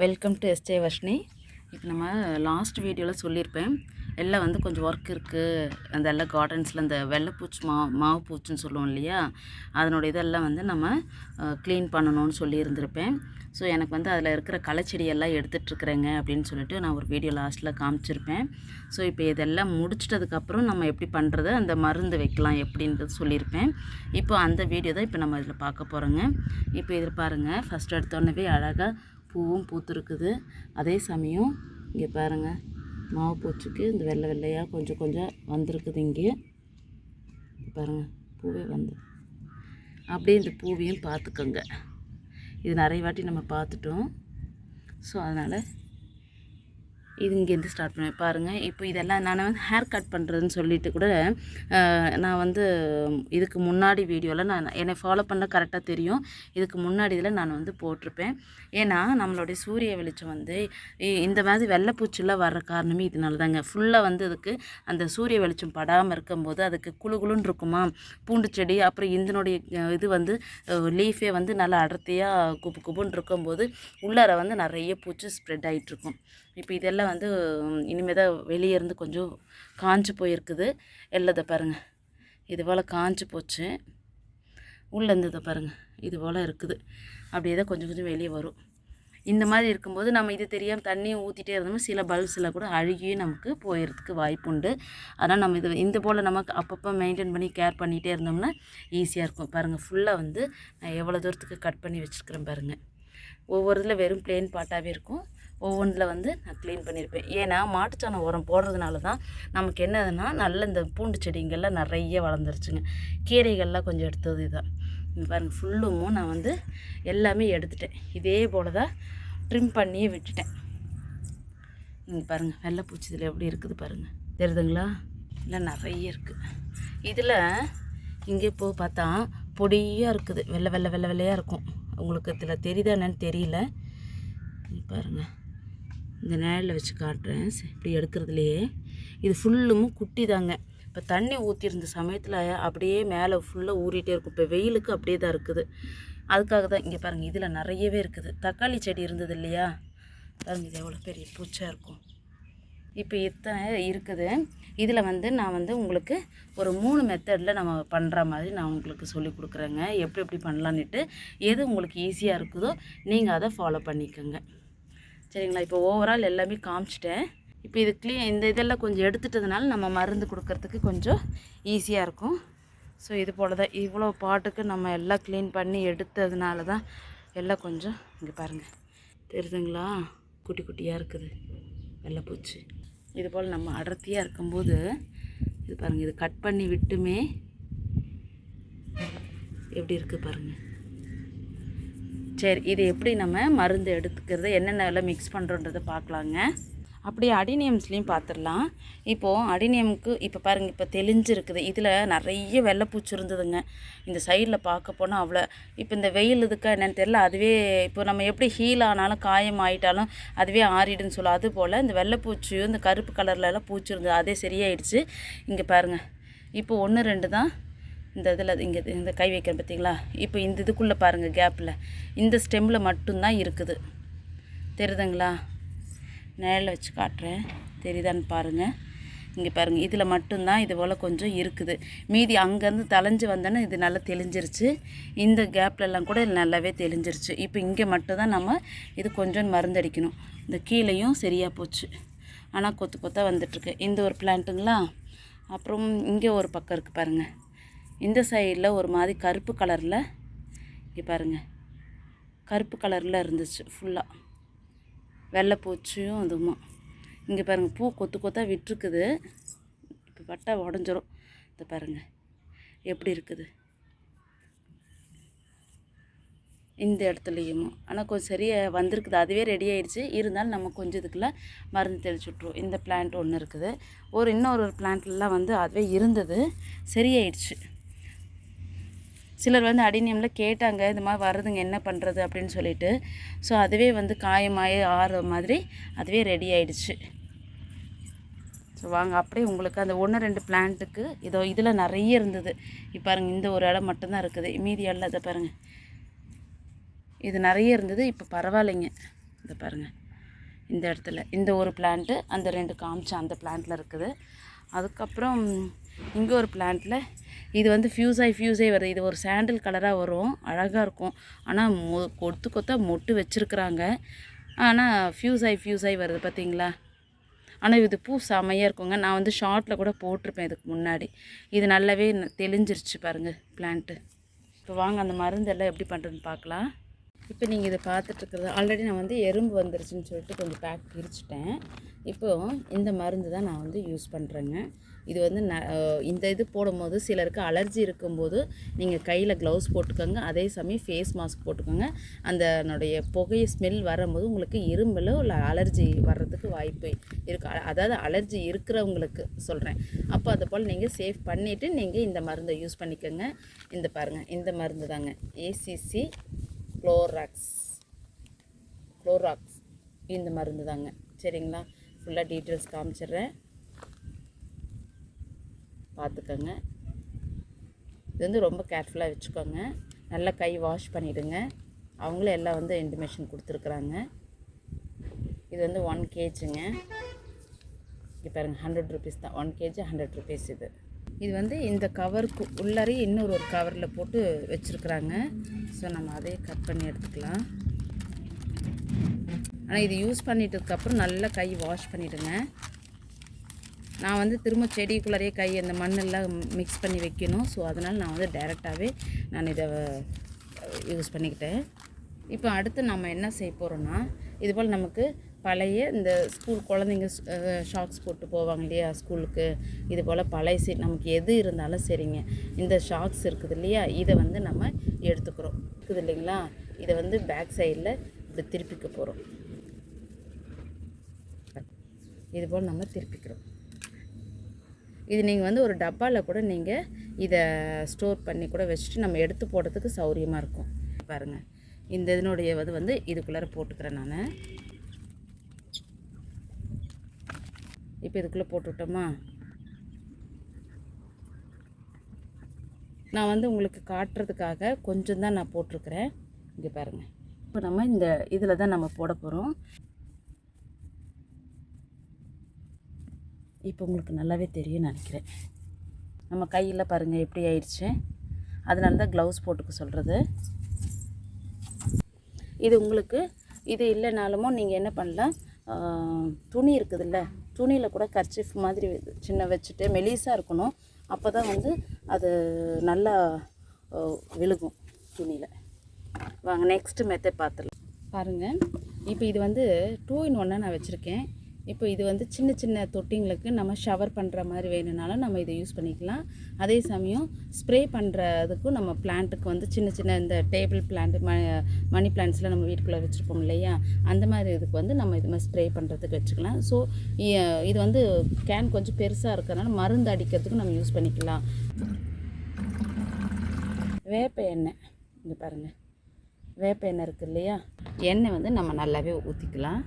Welcome to SJ Varshini இப்போ நம்ம last வீடியோவில் சொல்லியிருப்பேன். எல்லாம் வந்து கொஞ்சம் ஒர்க் இருக்குது அந்த எல்லாம் கார்டன்ஸில் அந்த வெள்ளைப்பூச்சி மா மாவு பூச்சின்னு சொல்லுவோம் இல்லையா? அதனுடைய இதெல்லாம் வந்து நம்ம க்ளீன் பண்ணணும்னு சொல்லியிருந்திருப்பேன். ஸோ எனக்கு வந்து அதில் இருக்கிற களைச்செடியெல்லாம் எடுத்துகிட்ருக்குறேங்க அப்படின்னு சொல்லிட்டு நான் ஒரு வீடியோ லாஸ்ட்டில் காமிச்சிருப்பேன். ஸோ இப்போ இதெல்லாம் முடிச்சிட்டதுக்கப்புறம் நம்ம எப்படி பண்ணுறது அந்த மருந்து வைக்கலாம் எப்படின்றது சொல்லியிருப்பேன். இப்போ அந்த வீடியோ தான் இப்போ நம்ம இதில் பார்க்க போகிறோங்க இப்போ இதில் பாருங்கள் ஃபஸ்ட் எடுத்தோடனே அழகாக பூவும் பூத்துருக்குது. அதே சமயம் இங்கே பாருங்கள் மாவு பூச்சிக்கு இந்த வெள்ளை வெள்ளையாக கொஞ்சம் கொஞ்சம் வந்திருக்குது இங்கே. பாருங்கள் பூவே வந்து. அப்படியே இந்த பூவையும் பார்த்துக்கோங்க. இது நிறைய வாட்டி நம்ம பார்த்துட்டோம். ஸோ அதனால் இது இங்கேருந்து ஸ்டார்ட் பண்ணுவேன். பாருங்கள் இப்போ இதெல்லாம் நான் வந்து ஹேர் கட் பண்ணுறதுன்னு சொல்லிட்டு கூட நான் வந்து இதுக்கு முன்னாடி வீடியோவில் நான் என்னை ஃபாலோ பண்ண கரெக்டாக தெரியும். இதுக்கு முன்னாடி இதில் நான் வந்து போட்டிருப்பேன். ஏன்னா நம்மளுடைய சூரிய வெளிச்சம் வந்து இந்த மாதிரி வெள்ளைப்பூச்சிலாம் வர்ற காரணமே இதனால தாங்க ஃபுல்லாக வந்து அதுக்கு அந்த சூரிய வெளிச்சம் படாமல் இருக்கும்போது அதுக்கு குளு குளுன்னு இருக்குமா? பூண்டு செடி அப்புறம் இதனுடைய இது வந்து லீஃபே வந்து நல்லா அடர்த்தியாக குப்பு குப்புன்னு இருக்கும்போது உள்ளார வந்து நிறைய பூச்சி ஸ்ப்ரெட் ஆகிட்டுருக்கும் இப்போ இதெல்லாம் வந்து இனிமேல் தான் வெளியே இருந்து கொஞ்சம் காஞ்சு போயிருக்குது. எல்லாத பாருங்கள் இது போல் காஞ்சு போச்சு. உள்ளே இருந்ததை பாருங்கள் இது போல் இருக்குது. அப்படியே தான் கொஞ்சம் கொஞ்சம் வெளியே வரும். இந்த மாதிரி இருக்கும்போது நம்ம இது தெரியாமல் தண்ணியும் ஊற்றிட்டே இருந்தோம்னா சில பல்ப்ஸில் கூட அழுகியும் நமக்கு போயிடுறதுக்கு வாய்ப்புண்டு அதனால் நம்ம இது இந்த போல் நமக்கு அப்பப்போ மெயின்டைன் பண்ணி கேர் பண்ணிகிட்டே இருந்தோம்னா ஈஸியாக இருக்கும். பாருங்கள் ஃபுல்லாக வந்து நான் எவ்வளோ தூரத்துக்கு கட் பண்ணி வச்சுருக்கிறேன் பாருங்கள் ஒவ்வொரு இதில் வெறும் பிளேன் பாட்டாகவே இருக்கும். ஒவ்வொன்றில் வந்து நான் க்ளீன் பண்ணியிருப்பேன். ஏன்னா மாட்டுச்சாணம் உரம் போடுறதுனால தான் நமக்கு என்னதுன்னா நல்ல இந்த பூண்டு செடிங்கள்லாம் நிறைய வளர்ந்துருச்சுங்க. கீரைகள்லாம் கொஞ்சம் எடுத்தது இதான். பாருங்கள் ஃபுல்லும் நான் வந்து எல்லாமே எடுத்துட்டேன். இதே போல் தான் ட்ரிம் பண்ணியே விட்டுட்டேன். இங்கே பாருங்கள் வெள்ளைப்பூச்சி இதில் எப்படி இருக்குது பாருங்கள் தெரியுதுங்களா? இல்லை நிறைய இருக்குது இதில் இங்கே இப்போ பார்த்தா பொடியாக இருக்குது. வெள்ளை வெள்ளை வெள்ளை வெள்ளையாக இருக்கும். உங்களுக்கு இதில் தெரியுதா என்னன்னு தெரியல. பாருங்கள் இந்த நிழலில் வச்சு காட்டுறேன். இப்படி எடுக்கிறதுலையே. இது ஃபுல்லும் குட்டி தாங்க. இப்போ தண்ணி ஊற்றிருந்த சமயத்தில் அப்படியே மேலே ஃபுல்லாக ஊறிட்டே இருக்கும். இப்போ வெயிலுக்கு அப்படியே தான் இருக்குது. அதுக்காக தான் இங்கே பாருங்கள் இதில் நிறையவே இருக்குது. தக்காளி செடி இருந்தது இல்லையா? பாருங்கள் இது எவ்வளோ பெரிய பூச்சாக இருக்கும். இப்போ இத்தனை இருக்குது. இதில் வந்து நான் வந்து உங்களுக்கு ஒரு மூணு மெத்தடில் நம்ம பண்ணுற மாதிரி நான் உங்களுக்கு சொல்லி கொடுக்குறேங்க. எப்படி எப்படி பண்ணலான்னுட்டு எது உங்களுக்கு ஈஸியாக இருக்குதோ நீங்கள் அதை ஃபாலோ பண்ணிக்கோங்க. சரிங்களா? இப்போ ஓவரால் எல்லாமே காமிச்சிட்டேன். இப்போ இது க்ளீன் இந்த இதெல்லாம் கொஞ்சம் எடுத்துட்டதுனால நம்ம மருந்து கொடுக்கறதுக்கு கொஞ்சம் ஈஸியாக இருக்கும். ஸோ இது போல் தான் இவ்வளோ பாட்டுக்கு நம்ம எல்லாம் க்ளீன் பண்ணி எடுத்ததுனால தான் எல்லாம் கொஞ்சம் இங்கே பாருங்கள் தெரியுதுங்களா? குட்டி குட்டியாக இருக்குது. வெள்ளைப்பூச்சி இது போல் நம்ம அடர்த்தியாக இருக்கும்போது இது பாருங்கள் இது கட் பண்ணி விட்டுமே எப்படி இருக்குது பாருங்கள் சரி இது எப்படி நம்ம மருந்து எடுத்துக்கிறது என்னென்ன மிக்ஸ் பண்ணுறோன்றதை பார்க்கலாங்க. அப்படியே அடினியம்ஸ்லேயும் பார்த்துடலாம் இப்போது அடினியமுக்கு இப்போ பாருங்கள் இப்போ தெளிஞ்சிருக்குது. இதில் நிறைய வெள்ளைப்பூச்சி இருந்ததுங்க. இந்த சைடில் பார்க்க போனால் அவ்வளோ இப்போ இந்த வெயில் இதுக்கா என்னென்னு தெரியல. அதுவே இப்போ நம்ம எப்படி ஹீல் ஆனாலும் காயம் ஆயிட்டாலும் அதுவே ஆறிடுன்னு சொல்ல அது போல் இந்த வெள்ளைப்பூச்சியும் இந்த கருப்பு கலர்லலாம் பூச்சி இருந்தது அதே சரியாயிடுச்சு. இங்கே பாருங்கள் இப்போ ஒன்று ரெண்டு தான். இந்த இதில் இங்கே இந்த கை வைக்கிறேன் பார்த்தீங்களா? இப்போ இந்த இதுக்குள்ளே பாருங்கள் கேப்பில். இந்த ஸ்டெம்மில் மட்டும்தான் இருக்குது. தெரியுதுங்களா? நிழலில் வச்சு காட்டுறேன். தெரியுதான்னு பாருங்கள் இங்கே பாருங்கள் இதில் மட்டும்தான் இது போல் கொஞ்சம் இருக்குது. மீதி அங்கேருந்து தலைஞ்சு வந்தோன்னே இது நல்லா தெளிஞ்சிருச்சு. இந்த கேப்லலாம் கூட நல்லாவே தெளிஞ்சிருச்சு. இப்போ இங்கே மட்டும்தான் நம்ம இது கொஞ்சம் மருந்தடிக்கணும். இந்த கீழேயும் சரியாக போச்சு. ஆனால் கொத்து கொத்தாக வந்துட்டுருக்கு. இந்த ஒரு பிளான்ட்டுங்களா அப்புறம் இங்கே ஒரு பக்கம் இருக்குது பாருங்கள் இந்த சைடில் ஒரு மாதிரி கருப்பு கலரில் இங்கே பாருங்கள் கருப்பு கலரில் இருந்துச்சு ஃபுல்லாக வெள்ளைப்பூச்சியும் அதுவும். இங்கே பாருங்கள் பூ கொத்து கொத்தாக விட்டுருக்குது. இப்போ பட்டா உடஞ்சிரும். இதை பாருங்கள் எப்படி இருக்குது? இந்த இடத்துலையும். ஆனால் கொஞ்சம் சரியாக வந்திருக்குது. அதுவே ரெடி ஆயிடுச்சு. இருந்தாலும் நம்ம கொஞ்சம் இதுக்குள்ள மருந்து தெளிச்சு விட்ருவோம் இந்த பிளான்ட் ஒன்று இருக்குது. ஒரு இன்னொரு ஒரு பிளான்ட்லாம் வந்து அதுவே இருந்தது. சரியாயிடுச்சு. சிலர் வந்து அடினியமில் கேட்டாங்க இந்த மாதிரி வருதுங்க என்ன பண்ணுறது அப்படின்னு சொல்லிட்டு. ஸோ அதுவே வந்து காயமாயி ஆறுற மாதிரி அதுவே ரெடி ஆயிடுச்சு. ஸோ வாங்க அப்படியே உங்களுக்கு அந்த ஒன்று ரெண்டு பிளான்ட்டுக்கு இதோ இதில் நிறைய இருந்தது. இப்போ பாருங்கள் இந்த ஒரு இடம் மட்டும்தான் இருக்குது. மீதி எல்லாம் இதை பாருங்கள் இது நிறைய இருந்தது இப்போ பரவாயில்லைங்க. இதை பாருங்கள் இந்த இடத்துல இந்த ஒரு பிளான்ட்டு அந்த ரெண்டு காமிச்ச அந்த பிளான்ட்டில் இருக்குது. அதுக்கப்புறம் இங்கே ஒரு பிளான்ட்டில் இது வந்து ஃபியூஸ் ஆகி ஃபியூஸ் ஆகி வருது. இது ஒரு சாண்டில் கலராக வரும். அழகாக இருக்கும். ஆனால் மொ கொத்து கொத்தா மொட்டு வச்சுருக்குறாங்க. ஆனால் ஃபியூஸ் ஆகி ஃபியூஸ் ஆகி வருது பார்த்தீங்களா ஆனால் இது பூ செமையாக இருக்குங்க. நான் வந்து ஷார்ட்டில் கூட போட்டிருப்பேன் இதுக்கு முன்னாடி. இது நல்லாவே தெளிஞ்சிருச்சு பாருங்கள் பிளான்ட்டு இப்போ வாங்க அந்த மருந்தெல்லாம் எப்படி பண்ணுறதுன்னு பார்க்கலாம். இப்போ நீங்கள் இதை பார்த்துட்ருக்குறது ஆல்ரெடி நான் வந்து எறும்பு வந்துருச்சுன்னு சொல்லிட்டு கொஞ்சம் பேக் பிரிச்சுட்டேன். இப்போது இந்த மருந்து தான் நான் வந்து யூஸ் பண்ணுறேங்க இது வந்து ந இந்த இது போடும்போது சிலருக்கு அலர்ஜி இருக்கும்போது நீங்கள் கையில் க்ளவுஸ் போட்டுக்கோங்க அதே சமயம் ஃபேஸ் மாஸ்க் போட்டுக்கோங்க. அந்தனுடைய அதனுடைய புகை ஸ்மெல் வரும்போது உங்களுக்கு இரும்பலோ இல்லை அலர்ஜி வர்றதுக்கு வாய்ப்பு இருக்கு. அதாவது அலர்ஜி இருக்கிறவங்களுக்கு சொல்கிறேன் அப்போ அதை போல் நீங்கள் சேஃப் பண்ணிவிட்டு நீங்கள் இந்த மருந்தை யூஸ் பண்ணிக்கோங்க. இந்த பாருங்கள் இந்த மருந்து தாங்க. ஏசிசி குளோராக்ஸ் குளோராக்ஸ் இந்த மருந்து தாங்க. சரிங்களா? ஃபுல்லாக டீட்டெயில்ஸ் காமிச்சிடுறேன். பார்த்துக்கோங்க. இது வந்து ரொம்ப கேர்ஃபுல்லாக வச்சுக்கோங்க. நல்லா கை வாஷ் பண்ணிவிடுங்க அவங்களே எல்லாம் வந்து இன்டிமேஷன் கொடுத்துருக்குறாங்க. இது வந்து ஒன் கேஜிங்க இங்கே பாருங்கள் ஹண்ட்ரட் ருபீஸ் தான். ஒன் கேஜி ஹண்ட்ரட் ருபீஸ் இது. இது வந்து இந்த கவருக்கு உள்ளாரே இன்னொரு ஒரு கவரில் போட்டு வச்சுருக்குறாங்க. ஸோ நம்ம அதையே கட் பண்ணி எடுத்துக்கலாம். ஆனால் இது யூஸ் பண்ணிட்டதுக்கப்புறம் நல்லா கை வாஷ் பண்ணிவிடுங்க நான் வந்து திரும்ப செடிக்குள்ளாரையே கை அந்த மண்ணெல்லாம் மிக்ஸ் பண்ணி வைக்கணும். ஸோ அதனால் நான் வந்து டைரெக்டாகவே நான் இதை யூஸ் பண்ணிக்கிட்டேன். இப்போ அடுத்து நம்ம என்ன செய்ய போகிறோன்னா இதுபோல் நமக்கு பழைய இந்த ஸ்கூல் குழந்தைங்க ஷாக்ஸ் போட்டு போவாங்க இல்லையா ஸ்கூலுக்கு இது போல் பழைய சீட் நமக்கு எது இருந்தாலும் சரிங்க. இந்த ஷாக்ஸ் இருக்குது இல்லையா இதை வந்து நம்ம எடுத்துக்கிறோம். இருக்குது இல்லைங்களா? இதை வந்து பேக் சைடில் இப்படி திருப்பிக்க போகிறோம் இது போல் நம்ம திருப்பிக்கிறோம். இது நீங்கள் வந்து ஒரு டப்பாவில் கூட நீங்கள் இதை ஸ்டோர் பண்ணி கூட வச்சுட்டு நம்ம எடுத்து போடுறதுக்கு சௌரியமாக இருக்கும். பாருங்கள் இந்த இதனுடைய இது வந்து இதுக்குள்ளார போட்டுக்கிறேன் நான். இப்போ இதுக்குள்ளே போட்டுவிட்டோமா நான் வந்து உங்களுக்கு காட்டுறதுக்காக கொஞ்சம் தான் நான் போட்டிருக்கிறேன். இங்கே பாருங்கள் இப்போ நம்ம இந்த இதில் தான் நம்ம போட போகிறோம் இப்போ உங்களுக்கு நல்லாவே தெரியும் நினைக்கிறேன். நம்ம கையில் பாருங்கள் எப்படி ஆயிடுச்சு? அதனால தான் க்ளவுஸ் போட்டுக்க சொல்கிறது இது உங்களுக்கு இது இல்லைனாலுமோ நீங்கள் என்ன பண்ணலாம்? துணி இருக்குதுல்ல துணியில் கூட கர்ச்சிஃப் மாதிரி சின்ன வச்சுட்டு மெலிசாக இருக்கணும். அப்போ தான் வந்து அது நல்லா விழுகும் துணியில். வாங்க நெக்ஸ்ட்டு மெத்தட் பார்த்துடலாம். பாருங்கள் இப்போ இது வந்து டூ இன் ஒன்னாக நான் வச்சுருக்கேன். இப்போ இது வந்து சின்ன சின்ன தொட்டிங்களுக்கு நம்ம ஷவர் பண்ணுற மாதிரி வேணும்னாலும் நம்ம இதை யூஸ் பண்ணிக்கலாம். அதே சமயம் ஸ்ப்ரே பண்ணுறதுக்கும் நம்ம பிளான்ட்டுக்கு வந்து சின்ன சின்ன இந்த டேபிள் பிளான்ட் ம மணி பிளான்ட்ஸ்லாம் நம்ம வீட்டுக்குள்ளே வச்சுருப்போம் இல்லையா? அந்த மாதிரி இதுக்கு வந்து நம்ம இது மாதிரி ஸ்ப்ரே பண்ணுறதுக்கு வச்சுக்கலாம். ஸோ இது வந்து கேன் கொஞ்சம் பெருசாக இருக்கிறதுனால மருந்து அடிக்கிறதுக்கு நம்ம யூஸ் பண்ணிக்கலாம். வேப்ப எண்ணெய். இங்கே பாருங்கள் வேப்ப எண்ணெய் இருக்குது இல்லையா? எண்ணெய் வந்து நம்ம நல்லாவே ஊற்றிக்கலாம்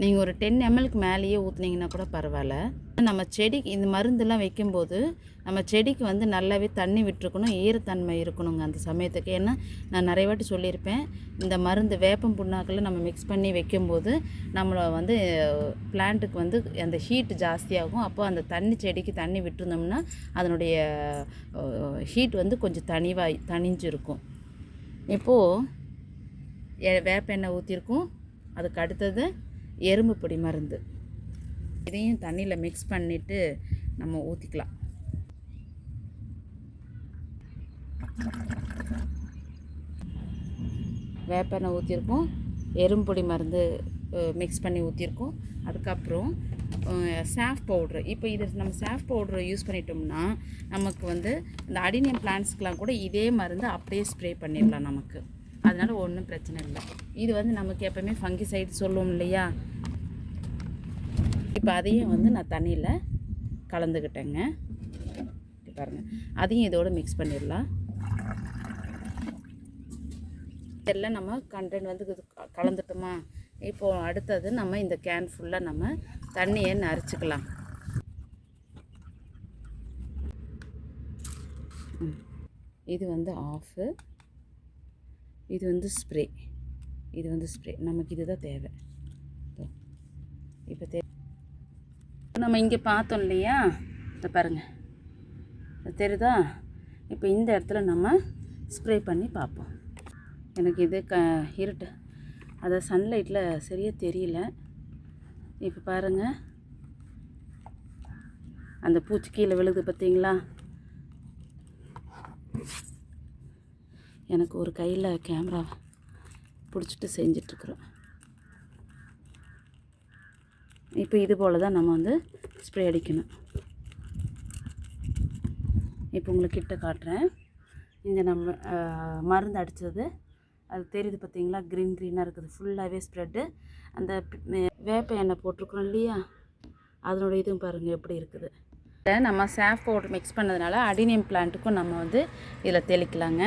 நீங்கள் ஒரு டென் எம்எல்க்கு மேலேயே ஊற்றுனீங்கன்னா கூட பரவாயில்ல. நம்ம செடிக்கு இந்த மருந்தெல்லாம் வைக்கும்போது நம்ம செடிக்கு வந்து நல்லாவே தண்ணி விட்டுருக்கணும் ஈரத்தன்மை இருக்கணுங்க அந்த சமயத்துக்கு. ஏன்னா நான் நிறைய வாட்டி சொல்லியிருப்பேன் இந்த மருந்து வேப்பம் புண்ணாக்கில் நம்ம மிக்ஸ் பண்ணி வைக்கும்போது நம்மளை வந்து பிளான்ட்டுக்கு வந்து அந்த ஹீட் ஜாஸ்தியாகும். அப்போ அந்த தண்ணி செடிக்கு தண்ணி விட்டுருந்தோம்னா அதனுடைய ஹீட் வந்து கொஞ்சம் தனிவாய் தனிஞ்சிருக்கும். இப்போது எ- வேப்ப எண்ணெய் ஊற்றிருக்கோம் அதுக்கு அடுத்தது எறும்பு பொடி மருந்து. இதையும் தண்ணியில் மிக்ஸ் பண்ணிவிட்டு நம்ம ஊற்றிக்கலாம் வேப்ப எண்ணெய் ஊற்றிருக்கோம் எறும்பொடி மருந்து மிக்ஸ் பண்ணி ஊற்றிருக்கோம் அதுக்கப்புறம் சாஃப் பவுட்ரு. இப்போ இது நம்ம சாஃப் பவுட்ரு யூஸ் பண்ணிட்டோம்னா நமக்கு வந்து இந்த அடினியம் பிளான்ட்ஸ்க்கெலாம் கூட இதே மருந்து அப்படியே ஸ்ப்ரே பண்ணிடலாம் நமக்கு. அதனால் ஒன்றும் பிரச்சனை இல்லை. இது வந்து நமக்கு எப்போயுமே ஃபங்கி சைடு சொல்லுவோம் இல்லையா? இப்போ அதையும் வந்து நான் தண்ணியில் கலந்துக்கிட்டேங்க பாருங்கள் அதையும் இதோட மிக்ஸ் பண்ணிடலாம். எல்லாம் நம்ம கண்டென்ட் வந்து இது கலந்துட்டோமா? இப்போது அடுத்தது நம்ம இந்த கேன் ஃபுல்லாக நம்ம தண்ணியை நரைச்சிக்கலாம் இது வந்து ஆஃபு இது வந்து ஸ்ப்ரே இது வந்து ஸ்ப்ரே நமக்கு இதுதான் தேவை. இப்போ தே நம்ம இங்கே பார்த்தோம் இல்லையா? இதை பாருங்கள் தெரியுதா? இப்போ இந்த இடத்துல நம்ம ஸ்ப்ரே பண்ணி பார்ப்போம். எனக்கு இது க இருட்டு. அதை சன்லைட்டில் சரியாக தெரியல. இப்போ பாருங்கள் அந்த பூச்சி கீழே விழுது பார்த்தீங்களா? எனக்கு ஒரு கையில் கேமரா பிடிச்சிட்டு செஞ்சிட்ருக்குறோம். இப்போ இது போல் தான் நம்ம வந்து ஸ்ப்ரே அடிக்கணும். இப்போ உங்களுக்கு கிட்ட காட்டுறேன். இந்த நம்ம மருந்து அடித்தது அது தெரியுது பார்த்தீங்களா? க்ரீன் க்ரீனாக இருக்குது. ஃபுல்லாகவே ஸ்ப்ரெட்டு அந்த வேப்ப எண்ணெய் போட்டிருக்கிறோம் இல்லையா? அதனோட இதுவும் பாருங்கள் எப்படி இருக்குது. இதை நம்ம சேஃப் பவுடர் மிக்ஸ் பண்ணதுனால அடினியம் பிளான்ட்டுக்கும் நம்ம வந்து இதில் தெளிக்கலாங்க.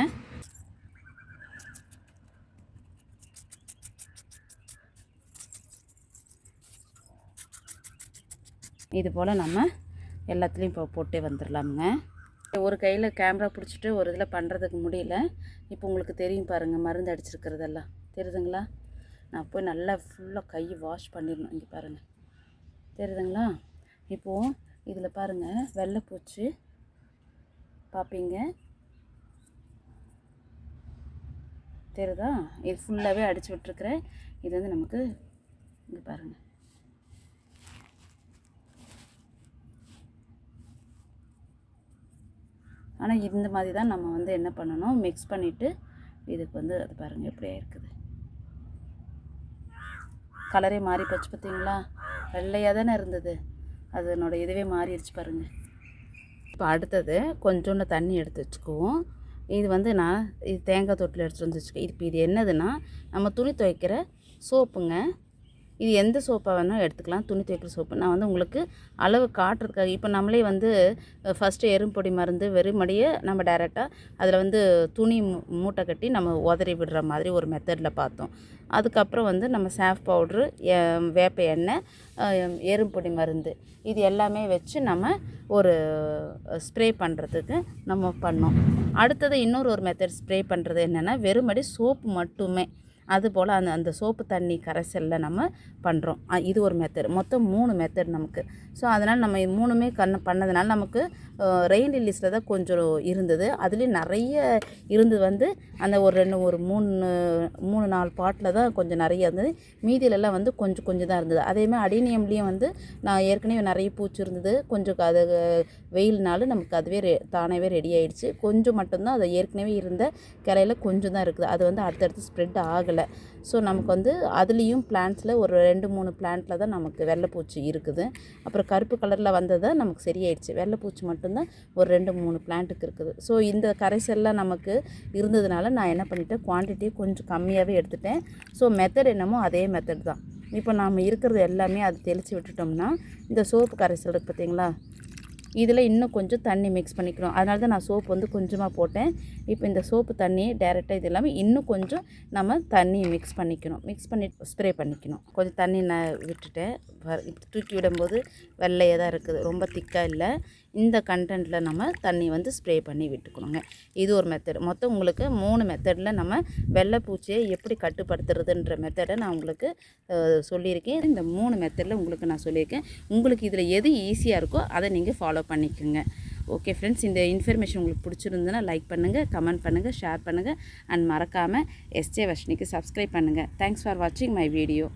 இது போல் நம்ம எல்லாத்துலேயும் இப்போ போட்டே வந்துடலாமுங்க ஒரு கையில் கேமரா பிடிச்சிட்டு ஒரு இதில் பண்ணுறதுக்கு முடியல. இப்போ உங்களுக்கு தெரியும் பாருங்கள் மருந்து அடிச்சிருக்கிறதெல்லாம். தெரியுதுங்களா? நான் போய் நல்லா ஃபுல்லாக கை வாஷ் பண்ணிடணும். இங்கே பாருங்கள் தெரியுதுங்களா? இப்போது இதில் பாருங்கள் வெள்ளைப்பூச்சி பார்ப்பீங்க தெரியுதா? இது ஃபுல்லாகவே அடித்து விட்ருக்குறேன் இது வந்து நமக்கு இங்கே பாருங்கள் ஆனால் இந்த மாதிரி தான் நம்ம வந்து என்ன பண்ணணும்? மிக்ஸ் பண்ணிவிட்டு இதுக்கு வந்து அது பாருங்கள் எப்படி இருக்குது. கலரே மாறி போச்சு பார்த்தீங்களா வெள்ளையாக தானே இருந்தது. அதனோட இதுவே மாறிடுச்சு பாருங்கள் இப்போ அடுத்தது கொஞ்சோண்டு தண்ணி எடுத்து வச்சுக்குவோம். இது வந்து நான் இது தேங்காய் தொட்டில் எடுத்துகிட்டு வந்து வச்சுக்கேன் இப்போ இது என்னதுன்னா நம்ம துணி துவைக்கிற சோப்புங்க. இது எந்த சோப்பாக வேணால் எடுத்துக்கலாம். துணி துவைக்கிற சோப்பு. நான் வந்து உங்களுக்கு அளவு காட்டுறதுக்காக இப்போ நம்மளே வந்து ஃபஸ்ட்டு எறும்பொடி மருந்து வெறுமடியே நம்ம டைரெக்டாக அதில் வந்து துணி மூ- மூட்டை கட்டி நம்ம உதறி விடுற மாதிரி ஒரு மெத்தடில் பார்த்தோம். அதுக்கப்புறம் வந்து நம்ம சாஃப் பவுட்ரு வேப்ப எண்ணெய் எறும்பொடி மருந்து. இது எல்லாமே வச்சு நம்ம ஒரு ஸ்ப்ரே பண்ணுறதுக்கு நம்ம பண்ணோம். அடுத்தது இன்னொரு ஒரு மெத்தட் ஸ்ப்ரே பண்ணுறது என்னென்னா வெறுமடி சோப்பு மட்டுமே. அதுபோல் அந்த அந்த சோப்பு தண்ணி கரைசலில் நம்ம பண்ணுறோம் இது ஒரு மெத்தட் மொத்தம் மூணு மெத்தட் நமக்கு. ஸோ அதனால் நம்ம மூணுமே கண் பண்ணதுனால நமக்கு ரெயின் ரிலீஸில் தான் கொஞ்சம் இருந்தது. அதுலேயும் நிறைய இருந்தது வந்து அந்த ஒரு ரெண்டு ஒரு மூணு மூணு நாலு பாட்டில் தான் கொஞ்சம் நிறைய இருந்தது. மீதியிலலாம் வந்து கொஞ்சம் கொஞ்சம் தான் இருந்தது. அதேமாதிரி அடினியம்லேயும் வந்து நான் ஏற்கனவே நிறைய பூச்சி இருந்தது. கொஞ்சம் அது வெயில்னாலும் நமக்கு அதுவே ரெ தானாகவே ரெடி ஆகிடுச்சு கொஞ்சம் மட்டும்தான் அது ஏற்கனவே இருந்த கிளையில கொஞ்சம் தான் இருக்குது. அது வந்து அடுத்தடுத்து ஸ்ப்ரெட் ஆகலை. ஸோ நமக்கு வந்து அதுலேயும் பிளான்ஸில் ஒரு ரெண்டு மூணு பிளான்ட்டில் தான் நமக்கு வெள்ளைப்பூச்சி இருக்குது. அப்புறம் கருப்பு கலரில் வந்ததை நமக்கு சரியாயிடுச்சு. வெள்ளைப்பூச்சி மட்டும்தான் ஒரு ரெண்டு மூணு பிளான்ட்டுக்கு இருக்குது. ஸோ இந்த கரைசல்லாம் நமக்கு இருந்ததுனால நான் என்ன பண்ணிட்டேன் குவான்டிட்டியை கொஞ்சம் கம்மியாகவே எடுத்துட்டேன். ஸோ மெத்தட் என்னமோ அதே மெத்தட் தான். இப்போ நாம் இருக்கிறது எல்லாமே அது தெளித்து விட்டுட்டோம்னா இந்த சோப்பு கரைசல் இருக்குது பார்த்தீங்களா இதில் இன்னும் கொஞ்சம் தண்ணி மிக்ஸ் பண்ணிக்கணும் அதனால தான் நான் சோப்பு வந்து கொஞ்சமாக போட்டேன். இப்போ இந்த சோப்பு தண்ணியை டேரெக்டாக இது இல்லாமல் இன்னும் கொஞ்சம் நம்ம தண்ணியை மிக்ஸ் பண்ணிக்கணும். மிக்ஸ் பண்ணி ஸ்ப்ரே பண்ணிக்கணும். கொஞ்சம் தண்ணி நான் விட்டுட்டேன். தூக்கி விடும்போது வெள்ளையாக தான் இருக்குது. ரொம்ப திக்காக இல்லை. இந்த கண்டென்ட்டில் நம்ம தண்ணி வந்து ஸ்ப்ரே பண்ணி விட்டுக்கணுங்க. இது ஒரு மெத்தட் மொத்தம் உங்களுக்கு மூணு மெத்தடில் நம்ம வெள்ளைப்பூச்சியை எப்படி கட்டுப்படுத்துறதுன்ற மெத்தடை நான் உங்களுக்கு சொல்லியிருக்கேன். இந்த மூணு மெத்தடில் உங்களுக்கு நான் சொல்லியிருக்கேன். உங்களுக்கு இதில் எது ஈஸியாக இருக்கோ அதை நீங்கள் ஃபாலோ ஃபாலோ பண்ணிக்கோங்க. ஓகே ஃப்ரெண்ட்ஸ் இந்த இன்ஃபர்மேஷன் உங்களுக்கு பிடிச்சிருந்துன்னா லைக் பண்ணுங்கள் கமெண்ட் பண்ணுங்கள் ஷேர் பண்ணுங்கள் அண்ட் மறக்காமல் எஸ்ஜே வர்ஷினிக்கு சப்ஸ்கிரைப் பண்ணுங்கள் தேங்க்ஸ் ஃபார் வாட்சிங் மை வீடியோ